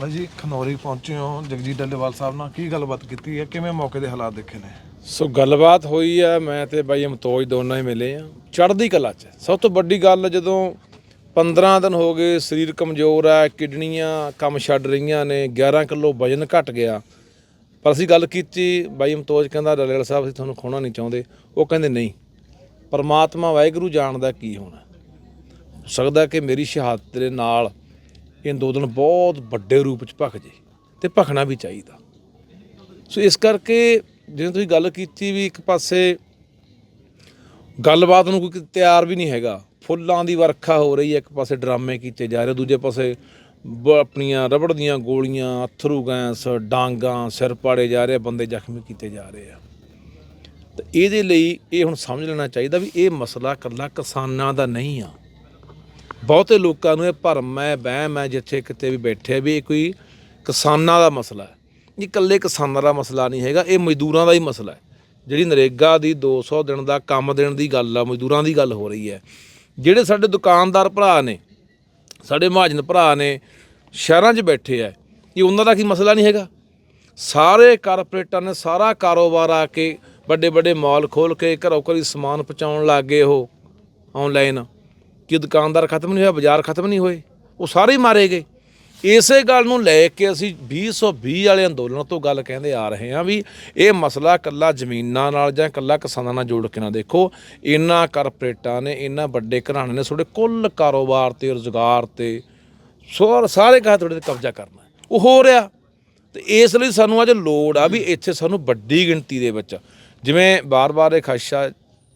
ਬਾਈ ਜੀ, ਖਨੌਰੀ ਪਹੁੰਚੇ ਹੋ, ਜਗਜੀਤ ਡੱਲੇਵਾਲ ਸਾਹਿਬ ਨਾਲ ਕੀ ਗੱਲਬਾਤ ਕੀਤੀ ਹੈ? ਕਿਵੇਂ ਮੌਕੇ ਦੇ ਹਾਲਾਤ ਦੇਖੇ ਨੇ? ਸੋ ਗੱਲਬਾਤ ਹੋਈ ਆ ਮੈਂ ਤੇ ਬਾਈ ਅਮਤੋਜ ਦੋਨਾਂ ਹੀ ਮਿਲੇ ਆ ਚੜ੍ਹਦੀ ਕਲਾ ਚ ਸਭ ਤੋਂ ਵੱਡੀ ਗੱਲ ਜਦੋਂ 15 ਦਿਨ ਹੋ ਗਏ, ਸਰੀਰ ਕਮਜ਼ੋਰ ਆ ਕਿਡਨੀਆਂ ਕੰਮ ਛੱਡ ਰਹੀਆਂ ਨੇ 11 ਕਿਲੋ ਵਜਨ ਘਟ ਗਿਆ। ਪਰ ਅਸੀਂ ਗੱਲ ਕੀਤੀ, ਬਾਈ ਅਮਤੋਜ ਕਹਿੰਦਾ, ਡੱਲੇਵਾਲ ਸਾਹਿਬ, ਅਸੀਂ ਤੁਹਾਨੂੰ ਖੋਣਾ ਨਹੀਂ ਚਾਹੁੰਦੇ। ਉਹ ਕਹਿੰਦੇ, ਨਹੀਂ, ਪਰਮਾਤਮਾ ਵਾਹਿਗੁਰੂ ਜਾਣਦਾ ਕੀ ਹੋਣਾ। ਹੋ ਸਕਦਾ ਕਿ ਮੇਰੀ ਸ਼ਹਾਦਤ ਦੇ ਨਾਲ ਇਹ ਅੰਦੋਲਨ ਬਹੁਤ ਵੱਡੇ ਰੂਪ ਚ ਭਖ ਜੇ ਤੇ ਭਖਣਾ ਵੀ ਚਾਹੀਦਾ। ਸੋ ਇਸ ਕਰਕੇ ਜਿਵੇਂ ਤੁਸੀਂ ਗੱਲ ਕੀਤੀ ਵੀ ਇੱਕ ਪਾਸੇ ਗੱਲਬਾਤ ਨੂੰ ਕੋਈ ਤਿਆਰ ਵੀ ਨਹੀਂ ਹੈਗਾ ਫੁੱਲਾਂ ਦੀ ਵਰਖਾ ਹੋ ਰਹੀ ਹੈ ਇੱਕ ਪਾਸੇ ਡਰਾਮੇ ਕੀਤੇ ਜਾ ਰਹੇ ਦੂਜੇ ਪਾਸੇ ਬ- ਆਪਣੀਆਂ ਰਬੜ ਦੀਆਂ ਗੋਲੀਆਂ ਅਥਰੂ ਗੈਸ ਡਾਂਗਾਂ ਸਿਰ ਪਾੜੇ ਜਾ ਰਹੇ ਆ, ਬੰਦੇ ਜ਼ਖਮੀ ਕੀਤੇ ਜਾ ਰਹੇ ਆ। ਤੇ ਇਹਦੇ ਲਈ ਇਹ ਹੁਣ ਸਮਝ ਲੈਣਾ ਚਾਹੀਦਾ ਵੀ ਇਹ ਮਸਲਾ ਇਕੱਲਾ ਕਿਸਾਨਾਂ ਦਾ ਨਹੀਂ ਆ ਬਹੁਤੇ ਲੋਕਾਂ ਨੂੰ ਇਹ ਭਰਮ ਹੈ, ਵਹਿਮ ਹੈ, ਜਿੱਥੇ ਕਿਤੇ ਵੀ ਬੈਠੇ ਵੀ ਇਹ ਕੋਈ ਕਿਸਾਨਾਂ ਦਾ ਮਸਲਾ ਹੈ। ਇਹ ਇਕੱਲੇ ਕਿਸਾਨਾਂ ਦਾ ਮਸਲਾ ਨਹੀਂ ਹੈਗਾ, ਇਹ ਮਜ਼ਦੂਰਾਂ ਦਾ ਹੀ ਮਸਲਾ ਹੈ। ਜਿਹੜੀ ਨਰੇਗਾ ਦੀ 200 ਦਿਨ ਦਾ ਕੰਮ ਦੇਣ ਦੀ ਗੱਲ ਆ, ਮਜ਼ਦੂਰਾਂ ਦੀ ਗੱਲ ਹੋ ਰਹੀ ਹੈ। ਜਿਹੜੇ ਸਾਡੇ ਦੁਕਾਨਦਾਰ ਭਰਾ ਨੇ, ਸਾਡੇ ਮਹਾਜਨ ਭਰਾ ਨੇ, ਸ਼ਹਿਰਾਂ 'ਚ ਬੈਠੇ ਆ, ਇਹ ਉਹਨਾਂ ਦਾ ਕੀ ਮਸਲਾ ਨਹੀਂ ਹੈਗਾ? ਸਾਰੇ ਕਾਰਪੋਰੇਟਾਂ ਨੇ ਸਾਰਾ ਕਾਰੋਬਾਰ ਆ ਕੇ ਵੱਡੇ ਵੱਡੇ ਮਾਲ ਖੋਲ ਕੇ ਘਰੋਂ ਘਰੀ ਸਮਾਨ ਪਹੁੰਚਾਉਣ ਲੱਗ ਗਏ ਉਹ ਆਨਲਾਈਨ ਕਿ ਦੁਕਾਨਦਾਰ ਖਤਮ ਨਹੀਂ ਹੋਇਆ, ਬਾਜ਼ਾਰ ਖਤਮ ਨਹੀਂ ਹੋਏ, ਉਹ ਸਾਰੇ ਹੀ ਮਾਰੇ ਗਏ। ਇਸੇ ਗੱਲ ਨੂੰ ਲੈ ਕੇ ਅਸੀਂ 2020 ਵਾਲੇ ਅੰਦੋਲਨ ਤੋਂ ਗੱਲ ਕਹਿੰਦੇ ਆ ਰਹੇ ਹਾਂ ਵੀ ਇਹ ਮਸਲਾ ਕੱਲਾ ਜ਼ਮੀਨਾਂ ਨਾਲ ਜਾਂ ਕੱਲਾ ਕਿਸਾਨਾਂ ਨਾਲ ਜੋੜ ਕੇ ਨਾ ਦੇਖੋ। ਇਹਨਾਂ ਕਾਰਪੋਰੇਟਾਂ ਨੇ ਇਹਨਾਂ ਵੱਡੇ ਘਰਾਣੇ ਨੇ, ਤੁਹਾਡੇ ਕੁੱਲ ਕਾਰੋਬਾਰ ਤੇ, ਰੁਜ਼ਗਾਰ ਤੇ, ਸੋ, ਸਾਰੇ ਕਹਾ ਤੁਹਾਡੇ ਤੇ ਕਬਜ਼ਾ ਕਰਨਾ। ਉਹ ਹੋ ਰਿਹਾ। ਤੇ ਇਸ ਲਈ ਸਾਨੂੰ ਅੱਜ ਲੋੜ ਆ ਵੀ ਇੱਥੇ ਸਾਨੂੰ ਵੱਡੀ ਗਿਣਤੀ ਦੇ ਵਿੱਚ, ਜਿਵੇਂ ਬਾਰ-ਬਾਰ ਇਹ ਖਸ਼ਾ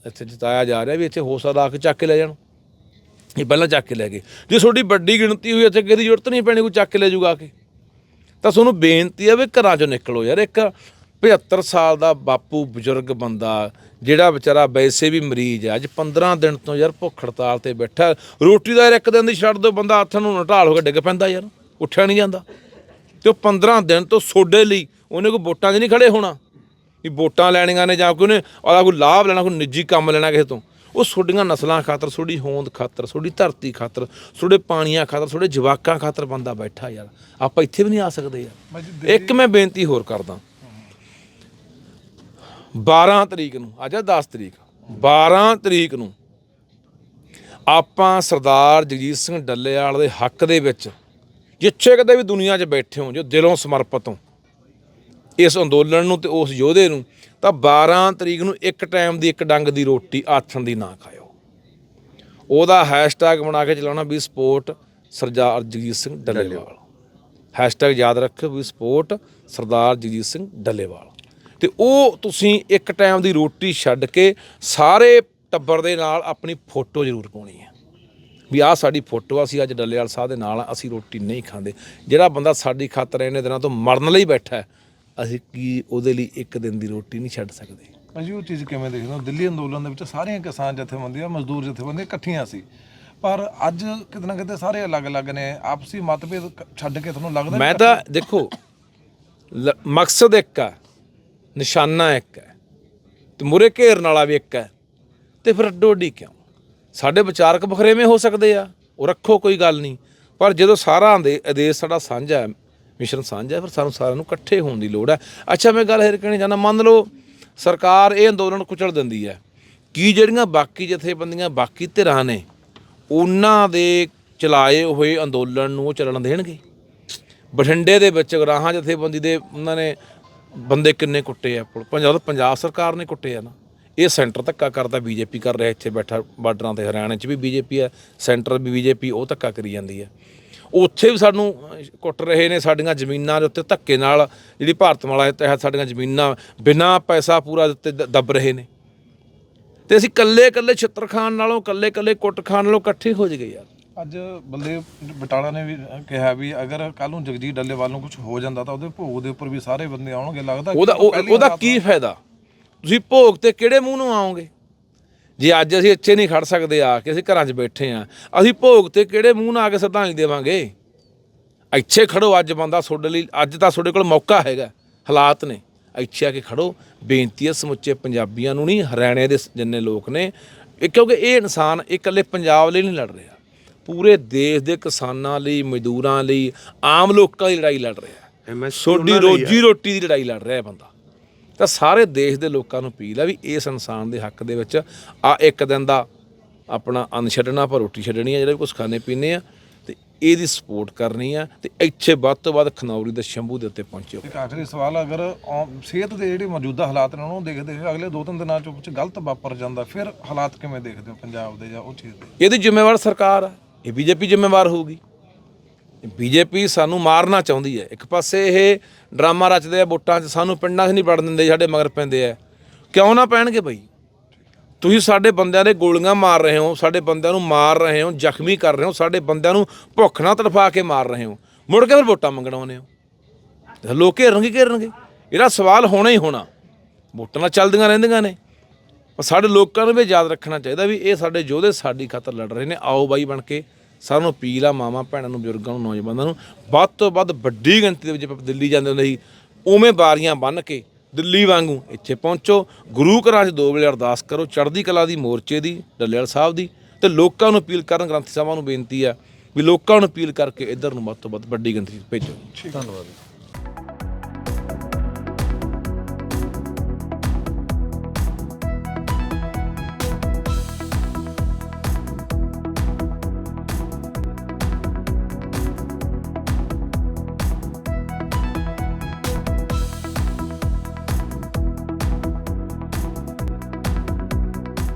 ਇੱਥੇ ਜਤਾਇਆ ਜਾ ਰਿਹਾ ਵੀ ਇੱਥੇ ਹੋ ਸਕਦਾ ਆ ਕੇ ਚੱਕ ਕੇ ਲੈ ਜਾਣ। ਇਹ ਪਹਿਲਾਂ ਚੱਕ ਕੇ ਲੈ ਗਏ। ਜੇ ਤੁਹਾਡੀ ਵੱਡੀ ਗਿਣਤੀ ਹੋਈ, ਇੱਥੇ ਦੀ ਜ਼ਰੂਰਤ ਨਹੀਂ ਪੈਣੀ, ਕੋਈ ਚੱਕ ਕੇ ਲੈ ਜੂਗਾ ਆ ਕੇ। ਤਾਂ ਤੁਹਾਨੂੰ ਬੇਨਤੀ ਹੈ ਵੀ ਘਰਾਂ ਚੋਂ ਨਿਕਲੋ ਯਾਰ। ਇੱਕ 75 ਸਾਲ ਦਾ ਬਾਪੂ ਬਜ਼ੁਰਗ ਬੰਦਾ, ਜਿਹੜਾ ਵਿਚਾਰਾ ਵੈਸੇ ਵੀ ਮਰੀਜ਼ ਹੈ ਅੱਜ 15 ਦਿਨ ਤੋਂ ਯਾਰ ਭੁੱਖ ਹੜਤਾਲ ਤੇ ਬੈਠਾ। ਰੋਟੀ ਦਾ ਯਾਰ ਇੱਕ ਦਿਨ ਦੀ ਛੱਡ ਦੋ ਬੰਦਾ ਹੱਥ ਨੂੰ ਨਟਾਲ ਹੋ ਕੇ ਡਿੱਗ ਪੈਂਦਾ ਯਾਰ, ਉੱਠਿਆ ਨਹੀਂ ਜਾਂਦਾ। ਤੇ ਉਹ 15 ਦਿਨ ਤੋਂ ਸੋਡੇ ਲਈ ਉਹਨੇ ਕੋਈ ਵੋਟਾਂ 'ਚ ਨਹੀਂ ਖੜੇ ਹੋਣਾ। ਵੀ ਵੋਟਾਂ ਲੈਣੀਆਂ ਨੇ ਜਾਂ ਕੋਈ ਉਹਨੇ ਉਹਦਾ ਕੋਈ ਲਾਭ ਲੈਣਾ, ਕੋਈ ਨਿੱਜੀ ਕੰਮ ਲੈਣਾ ਕਿਸੇ ਤੋਂ। ਉਹ ਤੁਹਾਡੀਆਂ ਨਸਲਾਂ ਖਾਤਰ ਤੁਹਾਡੀ ਹੋਂਦ ਖਾਤਰ ਤੁਹਾਡੀ ਧਰਤੀ ਖਾਤਰ ਤੁਹਾਡੇ ਪਾਣੀਆਂ ਖਾਤਰ ਤੁਹਾਡੇ ਜਵਾਕਾਂ ਖਾਤਰ ਬੰਦਾ ਬੈਠਾ ਯਾਰ। ਆਪਾਂ ਇੱਥੇ ਵੀ ਨਹੀਂ ਆ ਸਕਦੇ ਜੀ, ਯਾਰ ਇੱਕ ਮੈਂ ਬੇਨਤੀ ਹੋਰ ਕਰਦਾ। 12 ਤਰੀਕ ਨੂੰ ਆ 10 ਤਰੀਕ। 12 ਤਰੀਕ ਨੂੰ ਆਪਾਂ ਸਰਦਾਰ ਜਗਜੀਤ ਸਿੰਘ ਡੱਲੇਵਾਲ ਦੇ ਹੱਕ ਦੇ ਵਿੱਚ ਜਿੱਥੇ ਕਿਤੇ ਵੀ ਦੁਨੀਆ 'ਚ ਬੈਠੇ ਹੋ ਜੋ ਦਿਲੋਂ ਸਮਰਪਿਤ ਹੋ ਇਸ ਅੰਦੋਲਨ ਨੂੰ ਤੇ ਉਸ ਯੋਧੇ ਨੂੰ, ਤਾਂ 12 ਤਰੀਕ ਨੂੰ ਇੱਕ ਟਾਈਮ ਦੀ ਇੱਕ ਡੰਗ ਦੀ ਰੋਟੀ ਆਥਣ ਦੀ ਨਾ ਖਾਇਓ। ਉਹਦਾ ਹੈਸ਼ਟੈਗ ਬਣਾ ਕੇ ਚਲਾਉਣਾ we support Sardar Jagjit Singh Dallewal. Hashtag ਯਾਦ ਰੱਖਿਓ ਵੀ ਸਪੋਰਟ ਸਰਦਾਰ ਜਗਜੀਤ ਸਿੰਘ ਡੱਲੇਵਾਲ। ਤੇ ਉਹ ਤੁਸੀਂ ਇੱਕ ਟਾਈਮ ਦੀ ਰੋਟੀ ਛੱਡ ਕੇ ਸਾਰੇ ਟੱਬਰ ਦੇ ਨਾਲ ਆਪਣੀ ਫੋਟੋ ਜ਼ਰੂਰ ਪਾਉਣੀ ਹੈ। ਵੀ ਆਹ ਸਾਡੀ ਫੋਟੋ ਆ, ਅਸੀਂ ਅੱਜ ਡੱਲੇਵਾਲ ਸਾਹਿਬ ਦੇ ਨਾਲ ਅਸੀਂ ਰੋਟੀ ਨਹੀਂ ਖਾਂਦੇ। ਜਿਹੜਾ ਬੰਦਾ ਸਾਡੀ ਖਾਤਰ ਇਹਨੇ ਦਿਨਾਂ ਤੋਂ ਮਰਨ ਲਈ ਬੈਠਾ ਹੈ ਅਸੀਂ ਕੀ ਉਹਦੇ ਲਈ ਇੱਕ ਦਿਨ ਦੀ ਰੋਟੀ ਨਹੀਂ ਛੱਡ ਸਕਦੇ। ਜੀ ਉਹ ਚੀਜ਼ ਕਿਵੇਂ ਦੇਖਦੇ ਹੋ? ਦਿੱਲੀ ਅੰਦੋਲਨ ਦੇ ਵਿੱਚ ਸਾਰੀਆਂ ਕਿਸਾਨ ਜਥੇਬੰਦੀਆਂ ਮਜ਼ਦੂਰ ਜਥੇਬੰਦੀਆਂ ਇਕੱਠੀਆਂ ਸੀ। ਪਰ ਅੱਜ ਕਿਤੇ ਨਾ ਕਿਤੇ ਸਾਰੇ ਅਲੱਗ-ਅਲੱਗ ਨੇ ਆਪਸੀ ਮਤਭੇਦ ਛੱਡ ਕੇ ਤੁਹਾਨੂੰ ਲੱਗਦਾ ਮੈਂ ਤਾਂ ਦੇਖੋ ਮਕਸਦ ਇੱਕ ਹੈ ਨਿਸ਼ਾਨਾ ਇੱਕ ਹੈ ਤੇ ਮੁਰੇ ਘੇਰਨ ਵਾਲਾ ਵੀ ਇੱਕ ਹੈ ਤੇ ਫਿਰ ਅੱਡੀ ਕਿਉਂ? ਸਾਡੇ ਵਿਚਾਰਕ ਬਖਰੇਵੇਂ ਹੋ ਸਕਦੇ ਆ ਉਹ ਰੱਖੋ ਕੋਈ ਗੱਲ ਨਹੀਂ ਪਰ ਜਦੋਂ ਸਾਰਾ ਦੇ ਆਦੇਸ਼ ਸਾਡਾ ਸਾਂਝਾ ਹੈ ਮਿਸ਼ਨ ਸਾਂਝਾ ਹੈ ਫਿਰ ਸਾਨੂੰ ਸਾਰਿਆਂ ਨੂੰ ਇਕੱਠੇ ਹੋਣ ਦੀ ਲੋੜ ਹੈ। ਅੱਛਾ, ਮੈਂ ਗੱਲ ਹੋਰ ਕਹਿਣੀ ਚਾਹੁੰਦਾ, ਮੰਨ ਲਓ ਸਰਕਾਰ ਇਹ ਅੰਦੋਲਨ ਕੁਚਲ ਦਿੰਦੀ ਹੈ। ਕੀ ਜਿਹੜੀਆਂ ਬਾਕੀ ਜਥੇਬੰਦੀਆਂ ਬਾਕੀ ਧਿਰਾਂ ਨੇ, ਉਹਨਾਂ ਦੇ ਚਲਾਏ ਹੋਏ ਅੰਦੋਲਨ ਨੂੰ ਉਹ ਚੱਲਣ ਦੇਣਗੇ? ਬਠਿੰਡੇ ਦੇ ਵਿੱਚ ਗਰਾਹਾਂ ਜਥੇਬੰਦੀ ਦੇ, ਉਹਨਾਂ ਨੇ ਬੰਦੇ ਕਿੰਨੇ ਕੁੱਟੇ ਆ? ਪੁਲ- ਪੰਜਾਬ ਪੰਜਾਬ ਸਰਕਾਰ ਨੇ ਕੁੱਟੇ ਆ ਨਾ। ਇਹ ਸੈਂਟਰ ਧੱਕਾ ਕਰਦਾ ਬੀਜੇਪੀ ਕਰ ਰਿਹਾ, ਇੱਥੇ ਬੈਠਾ ਬਾਰਡਰਾਂ ਤੇ ਹਰਿਆਣੇ 'ਚ ਵੀ ਬੀਜੇਪੀ ਹੈ, ਸੈਂਟਰ ਵੀ ਬੀਜੇਪੀ ਉਹ ਧੱਕਾ ਕਰੀ ਜਾਂਦੀ ਹੈ। ਉੱਥੇ ਵੀ ਸਾਨੂੰ ਕੁੱਟ ਰਹੇ ਨੇ ਸਾਡੀਆਂ ਜ਼ਮੀਨਾਂ ਦੇ ਉੱਤੇ ਧੱਕੇ ਨਾਲ ਜਿਹੜੀ ਭਾਰਤਮਾਲਾ ਦੇ ਤਹਿਤ ਸਾਡੀਆਂ ਜ਼ਮੀਨਾਂ ਬਿਨਾਂ ਪੈਸਾ ਪੂਰਾ ਦਿੱਤੇ ਦੱਬ ਰਹੇ ਨੇ। ਤੇ ਅਸੀਂ ਕੱਲੇ ਕੱਲੇ ਛਿੱਤਰ ਖਾਨ ਨਾਲੋਂ ਕੱਲੇ ਕੱਲੇ ਕੁੱਟ ਖਾਨ ਨਾਲੋਂ ਇਕੱਠੇ ਹੋ ਜਗੇ ਯਾਰ। ਅੱਜ ਬਲਦੇਵ ਬਟਾਲਾ ਨੇ ਵੀ ਕਿਹਾ ਵੀ ਅਗਰ ਕੱਲ ਨੂੰ ਜਗਜੀਤ ਡੱਲੇਵਾਲ ਨੂੰ ਕੁਝ ਹੋ ਜਾਂਦਾ ਤਾਂ ਉਹਦੇ ਭੋਗ ਦੇ ਉੱਪਰ ਵੀ ਸਾਰੇ ਬੰਦੇ ਆਉਣਗੇ ਲੱਗਦਾ ਉਹਦਾ ਉਹਦਾ ਕੀ ਫਾਇਦਾ? ਤੁਸੀਂ ਭੋਗ ਤੇ ਕਿਹੜੇ ਮੂੰਹ ਨੂੰ ਆਓਗੇ? ਜੇ ਅੱਜ ਅਸੀਂ ਇੱਥੇ ਨਹੀਂ ਖੜ ਸਕਦੇ ਆ ਕੇ ਅਸੀਂ ਘਰਾਂ 'ਚ ਬੈਠੇ ਆ ਅਸੀਂ ਭੋਗ ਤੇ ਕਿਹੜੇ ਮੂੰਹ ਨਾਲ ਆ ਕੇ ਸ਼ਰਧਾਂਜਲੀ ਦੇਵਾਂਗੇ? ਇੱਥੇ ਖੜੋ ਅੱਜ ਬੰਦਾ ਤੁਹਾਡੇ ਲਈ ਅੱਜ ਤਾਂ ਤੁਹਾਡੇ ਕੋਲ ਮੌਕਾ ਹੈਗਾ ਹਾਲਾਤ ਨੇ। ਇੱਥੇ ਆ ਕੇ ਖੜੋ। ਬੇਨਤੀ ਹੈ ਸਮੁੱਚੇ ਪੰਜਾਬੀਆਂ ਨੂੰ ਨਹੀਂ ਹਰਿਆਣੇ ਦੇ ਜਿੰਨੇ ਲੋਕ ਨੇ ਕਿਉਂਕਿ ਇਹ ਇਨਸਾਨ ਇਕੱਲੇ ਪੰਜਾਬ ਲਈ ਨਹੀਂ ਲੜ ਰਿਹਾ। ਪੂਰੇ ਦੇਸ਼ ਦੇ ਕਿਸਾਨਾਂ ਲਈ ਮਜ਼ਦੂਰਾਂ ਲਈ ਆਮ ਲੋਕਾਂ ਦੀ ਲੜਾਈ ਲੜ ਰਿਹਾ। ਹੈ ਲਈ ਰੋਜੀ ਰੋਟੀ ਦੀ ਲੜਾਈ ਲੜ ਰਿਹਾ ਹੈ ਬੰਦਾ। ਤਾਂ ਸਾਰੇ ਦੇਸ਼ ਦੇ ਲੋਕਾਂ ਨੂੰ ਅਪੀਲ ਹੈ ਵੀ ਇਸ ਇਨਸਾਨ ਦੇ ਹੱਕ ਦੇ ਵਿੱਚ ਆ ਇੱਕ ਦਿਨ ਦਾ ਆਪਣਾ ਅੰਨ ਛੱਡਣਾ ਪਰ ਰੋਟੀ ਛੱਡਣੀ ਹੈ ਜਿਹੜੇ ਕੁਝ ਖਾਣੇ ਪੀਣੇ ਆ ਤੇ ਇਹਦੀ ਸਪੋਰਟ ਕਰਨੀ ਆ ਤੇ ਇੱਥੇ ਵੱਧ ਤੋਂ ਵੱਧ ਖਨੌਰੀ ਦੇ ਸ਼ੰਭੂ ਦੇ ਉੱਤੇ ਪਹੁੰਚਿਓ। ਇੱਕ ਆਖਰੀ ਸਵਾਲ ਅਗਰ ਆਮ- ਸਿਹਤ ਦੇ ਜਿਹੜੇ ਮੌਜੂਦਾ ਹਾਲਾਤ ਨੇ ਉਹਨੂੰ ਦੇਖਦੇ ਹੋਏ ਅਗਲੇ ਦੋ ਤਿੰਨ ਦਿਨਾਂ ਚ ਕੁਝ ਗਲਤ ਵਾਪਰ ਜਾਂਦਾ ਫਿਰ ਹਾਲਾਤ ਕਿਵੇਂ ਦੇਖਦੇ ਹੋ ਪੰਜਾਬ ਦੇ ਜਾਂ ਉਹ ਚੀਜ਼ ਦੇ? ਇਹਦੀ ਜ਼ਿੰਮੇਵਾਰ ਸਰਕਾਰ ਆ ਇਹ ਬੀਜੇਪੀ ਜ਼ਿੰਮੇਵਾਰ ਹੋਊਗੀ। ਬੀਜੇਪੀ ਸਾਨੂੰ ਮਾਰਨਾ ਚਾਹੁੰਦੀ ਹੈ। ਇੱਕ ਪਾਸੇ ਇਹ ਡਰਾਮਾ ਰਚਦੇ ਆ ਵੋਟਾਂ 'ਚ, ਸਾਨੂੰ ਪਿੰਡਾਂ 'ਚ ਨਹੀਂ ਵੜਨ ਦਿੰਦੇ ਸਾਡੇ ਮਗਰ ਪੈਂਦੇ ਆ। ਕਿਉਂ ਨਾ ਪੈਣਗੇ ਬਈ? ਤੁਸੀਂ ਸਾਡੇ ਬੰਦਿਆਂ ਦੇ ਗੋਲੀਆਂ ਮਾਰ ਰਹੇ ਹੋ, ਸਾਡੇ ਬੰਦਿਆਂ ਨੂੰ ਮਾਰ ਰਹੇ ਹੋ, ਜ਼ਖਮੀ ਕਰ ਰਹੇ ਹੋ, ਸਾਡੇ ਬੰਦਿਆਂ ਨੂੰ ਭੁੱਖ ਨਾਲ ਤੜਫਾ ਕੇ ਮਾਰ ਰਹੇ ਹੋ। ਮੁੜ ਕੇ ਫਿਰ ਵੋਟਾਂ ਮੰਗਣ ਆਉਂਦੇ ਹੋ। ਤੇ ਲੋਕ ਘੇਰਨਗੇ ਘੇਰਨਗੇ ਇਹਦਾ ਸਵਾਲ ਹੋਣਾ ਹੀ ਹੋਣਾ। ਵੋਟਾਂ ਨਾਲ ਚੱਲਦੀਆਂ ਰਹਿੰਦੀਆਂ ਨੇ। ਪਰ ਸਾਡੇ ਲੋਕਾਂ ਨੂੰ ਵੀ ਯਾਦ ਰੱਖਣਾ ਚਾਹੀਦਾ ਵੀ ਇਹ ਸਾਡੇ ਯੋਧੇ ਸਾਡੀ ਖਾਤਰ ਲੜ ਰਹੇ ਨੇ। ਆਓ ਬਾਈ ਬਣ ਕੇ ਸਾਰਿਆਂ ਨੂੰ ਅਪੀਲ ਆ ਮਾਵਾਂ ਭੈਣਾਂ ਨੂੰ ਬਜ਼ੁਰਗਾਂ ਨੂੰ, ਨੌਜਵਾਨਾਂ ਨੂੰ। ਵੱਧ ਤੋਂ ਵੱਧ ਵੱਡੀ ਗਿਣਤੀ ਦੇ ਵਿੱਚ ਆਪਾਂ ਦਿੱਲੀ ਜਾਂਦੇ ਹੁੰਦੇ ਸੀ। ਉਵੇਂ ਬਾਰੀਆਂ ਬੰਨ ਕੇ ਦਿੱਲੀ ਵਾਂਗੂ ਇੱਥੇ ਪਹੁੰਚੋ। ਗੁਰੂ ਘਰਾਂ 'ਚ ਦੋ ਵੇਲੇ ਅਰਦਾਸ ਕਰੋ। ਚੜ੍ਹਦੀ ਕਲਾ ਦੀ, ਮੋਰਚੇ ਦੀ, ਡੱਲੇਵਾਲ ਸਾਹਿਬ ਦੀ। ਤੇ ਲੋਕਾਂ ਨੂੰ ਅਪੀਲ ਕਰਨ ਗ੍ਰੰਥੀ ਸਾਹਿਬਾਂ ਨੂੰ ਬੇਨਤੀ ਆ ਵੀ ਲੋਕਾਂ ਨੂੰ ਅਪੀਲ ਕਰਕੇ ਇੱਧਰ ਨੂੰ ਵੱਧ ਤੋਂ ਵੱਧ ਵੱਡੀ ਗਿਣਤੀ 'ਚ ਭੇਜੋ। ਧੰਨਵਾਦ।